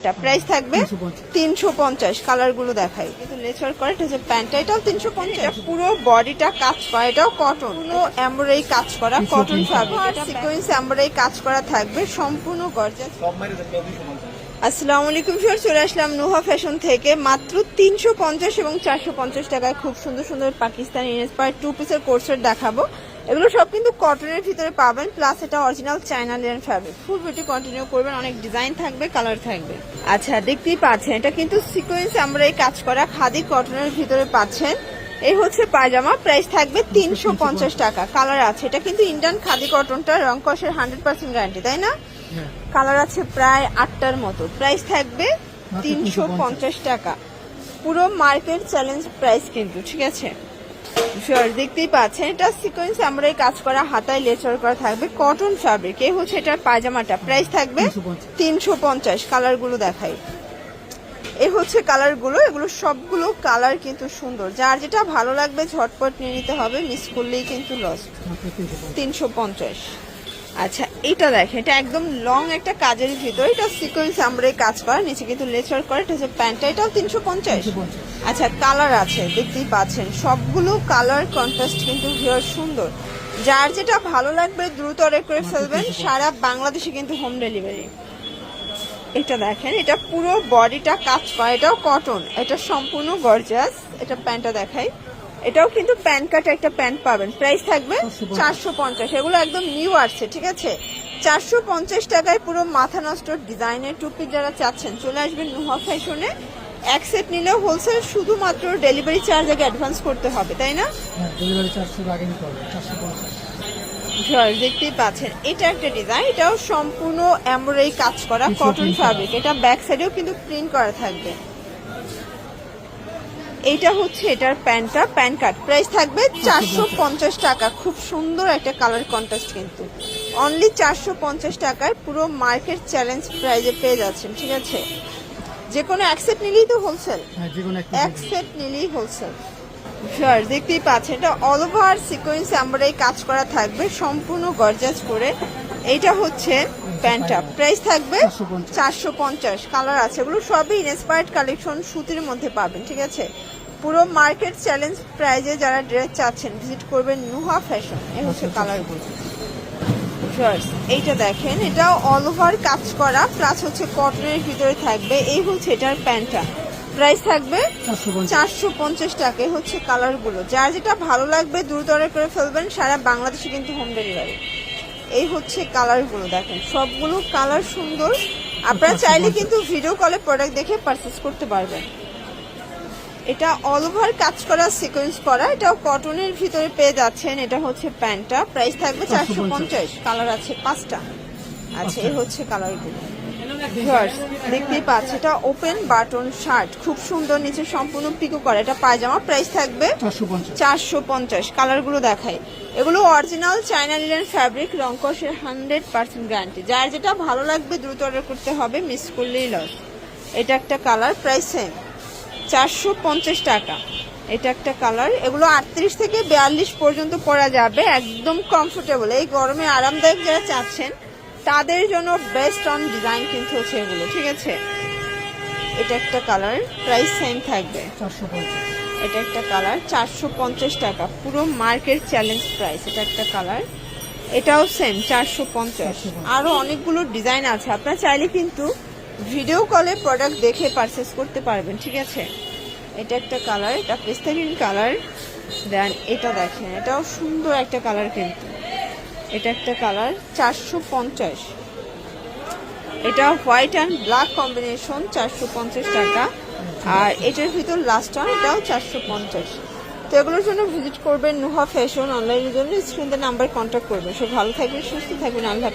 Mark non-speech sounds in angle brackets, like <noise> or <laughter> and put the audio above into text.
Price থাকবে তিনশো পঞ্চাশ। কালারগুলো দেখাই। কিন্তু লেচার করে এটা হচ্ছে প্যান্টটা এটাও তিনশো পঞ্চাশ। পুরো বডিটা কাজ করা এটাও কটন পুরো এমব্রয়ডারি কাজ করা কটন ফ্যাব্রিক সিকোয়েন্স এমব্রয়ডারি কাজ করা থাকবে সম্পূর্ণ গর্জাস আসসালামু আলাইকুম স্যার চলে আসলাম নুহা ফ্যাশন থেকে। মাত্র তিনশো পঞ্চাশ এবং চারশো পঞ্চাশ টাকায় খুব সুন্দর সুন্দর পাকিস্তানি ইন্সপায়ার টু পিসের কোর্সেট দেখাবো। এগুলো সব কিন্তু কটনের ভিতরে পাবেন প্লাস এটা original China linen fabric full video continue করবেন অনেক ডিজাইন থাকবে কালার থাকবে। আচ্ছা দেখতেই পাচ্ছেন এটা কিন্তু সিকোয়েন্স আমরা এই কাজ করা খাদি কটনের ভিতরে পাচ্ছেন। এই হচ্ছে পায়জামা প্রাইস থাকবে তিনশো পঞ্চাশ টাকা। কালার আছে এটা কিন্তু ইন্ডিয়ান খাদি কটনটা রং কষের হান্ড্রেড পার্সেন্ট গ্যারান্টি তাই না? কালার আছে প্রায় আটটার মতো প্রাইস থাকবে তিনশো পঞ্চাশ। টাকা। পুরো মার্কেট চ্যালেঞ্জ প্রাইস কিন্তু ঠিক আছে? দেখতেই পাচ্ছেন এটা সিকোয়েন্স আমরা এই কাজ করা হাতায় লেচার করা থাকবে। কটন ফ্যাব্রিক এই হচ্ছে এটার পায়জামাটা। প্রাইস থাকবে তিনশো পঞ্চাশ। কালারগুলো দেখাই। এ হচ্ছে কালারগুলো এগুলো সবগুলো কালার কিন্তু সুন্দর। যার যেটা ভালো লাগবে ঝটপট নিয়ে নিতে হবে মিস করলেই কিন্তু লস তিনশো পঞ্চাশ। আচ্ছা এটা দেখেন এটা একদম লং একটা কাজের ভিতর এটা সিকোয়েন্স আমরা কাজ করা নিচে কিন্তু লেচার করে এটা হচ্ছে প্যান্টটা এটাও তিনশো পঞ্চাশ। আচ্ছা কালার আছে দেখতেই পাচ্ছেন সবগুলো কালার কন্ট্রাস্ট কিন্তু ভিউয়ার সুন্দর। যার যেটা ভালো লাগবে দ্রুত অর্ডার করে ফেলবেন সারা বাংলাদেশে কিন্তু হোম ডেলিভারি এটা দেখেন এটা পুরো বডিটা কাজ করা এটাও কটন এটা সম্পূর্ণ গর্জাস এটা প্যান্টটা দেখাই। এটাও কিন্তু প্যান্ট কাট একটা প্যান্ট পাবেন। প্রাইস থাকবে চারশো পঞ্চাশ। এগুলো একদম নিউ আসছে ঠিক আছে? চারশো পঞ্চাশ টাকায় পুরো মাথা নষ্ট ডিজাইনের টুপি যারা চাচ্ছেন চলে আসবেন নুহা ফ্যাশনে। এক সেট নিলেও হোলসেল শুধুমাত্র ডেলিভারি চার্জ আগে অ্যাডভান্স করতে হবে তাই না? ডেলিভারি চার্জ আগে নিতে হবে চারশো দেখতেই পাচ্ছেন এটা একটা ডিজাইন এটাও সম্পূর্ণ এমব্রয়ডারি কাজ করা কটন ফ্যাব্রিক এটা ব্যাক সাইডেও কিন্তু প্রিন্ট করা থাকবে। এইটা হচ্ছে এটার প্যান্টটা প্যান কাট। প্রাইস থাকবে চারশো পঞ্চাশ টাকা। খুব সুন্দর একটা কালার কন্ট্রাস্ট কিন্তু। অনলি চারশো পঞ্চাশ টাকায় পুরো মার্কেট চ্যালেঞ্জ প্রাইজে পেয়ে যাচ্ছেন ঠিক আছে? যে কোনো অ্যাকসেপ্ট নিলেই তো হোলসেল এক সেট নিলেই। হোলসেল শিওর দেখতেই পাচ্ছেন এটা অল ওভার সিকোয়েন্স এমব্রয়ডারি কাজ করা থাকবে সম্পূর্ণ গর্জাস করে। এইটা হচ্ছে প্যান্টটা। প্রাইস থাকবে চারশো পঞ্চাশ। কালার আছে। এগুলো সবই ইনস্পায়ার্ড কালেকশন সুতির মধ্যে পাবেন ঠিক আছে? পুরো মার্কেট চ্যালেঞ্জ প্রাইজে যারা ড্রেস চাচ্ছেন ভিজিট করবেন নুহা ফ্যাশন এই হচ্ছে কালারগুলো Shirts, এইটা দেখেন। এটা অল ওভার কাজ করা প্লাস হচ্ছে কটনের ভিতরে থাকবে। এই হচ্ছে এটার প্যান্টটা। প্রাইস থাকবে চারশো পঞ্চাশ। টাকা। হচ্ছে কালারগুলো যার যেটা ভালো লাগবে দ্রুত অর্ডার করে ফেলবেন সারা বাংলাদেশে কিন্তু হোম ডেলিভারি এই হচ্ছে কালারগুলো দেখেন সবগুলো কালার সুন্দর। আপনারা চাইলে <laughs> কিন্তু ভিডিও কলে প্রোডাক্ট দেখে পারচেস করতে পারবেন। এটা অল ওভার কাজ করা সিকোয়েন্স করা এটাও কটনের ভিতরে পেয়ে যাচ্ছেন। এটা হচ্ছে প্যান্টটা প্রাইস থাকবে চারশো পঞ্চাশ কালার আছে পাঁচটা। আচ্ছা এই হচ্ছে কালারগুলো Viewers, দেখতেই পাচ্ছি এটা ওপেন বাটন শার্ট খুব সুন্দর নিচে সম্পূর্ণ পিকো করা। এটা পায়জামা প্রাইস থাকবে চারশো পঞ্চাশ। কালারগুলো দেখাই। এগুলো অরিজিনাল চাইনা লিলেন ফ্যাব্রিক রংকসের হান্ড্রেড পার্সেন্ট গ্যারান্টি যার যেটা ভালো লাগবে দ্রুত অর্ডার করতে হবে মিস করলেই লস এটা একটা কালার প্রাইস সেম চারশো পঞ্চাশ টাকা। এটা একটা কালার এগুলো আটত্রিশ থেকে বিয়াল্লিশ পর্যন্ত পরা যাবে একদম কমফোর্টেবল এই গরমে আরামদায়ক যারা চাচ্ছেন তাদের জন্য বেস্ট অন ডিজাইন কিন্তু হচ্ছে এগুলো ঠিক আছে? এটা একটা কালার প্রাইস সেম থাকবে। এটা একটা কালার চারশো পঞ্চাশ টাকা। পুরো মার্কেট চ্যালেঞ্জ প্রাইস এটা একটা কালার এটাও সেম চারশো পঞ্চাশ। আরও অনেকগুলো ডিজাইন আছে। আপনার চাইলে কিন্তু ভিডিও কলে প্রোডাক্ট দেখে পারচেস করতে পারবেন ঠিক আছে? এটা একটা কালার এটা পেস্তারিন কালার দেন এটা দেখেন এটাও সুন্দর একটা কালার কিন্তু। এটা একটা কালার, চারশো পঞ্চাশ। এটা হোয়াইট অ্যান্ড ব্ল্যাক কম্বিনেশন, চারশো পঞ্চাশ টাকা। আর এটার ভিতর লাস্ট ওয়ান এটাও চারশো পঞ্চাশ। তো এগুলোর জন্য ভিজিট করবেন নুহা ফ্যাশন অনলাইনের জন্য স্ক্রিনতে নাম্বার কন্ট্যাক্ট করবেন। সব ভালো থাকবেন, সুস্থ থাকবেন, আল্লাহ।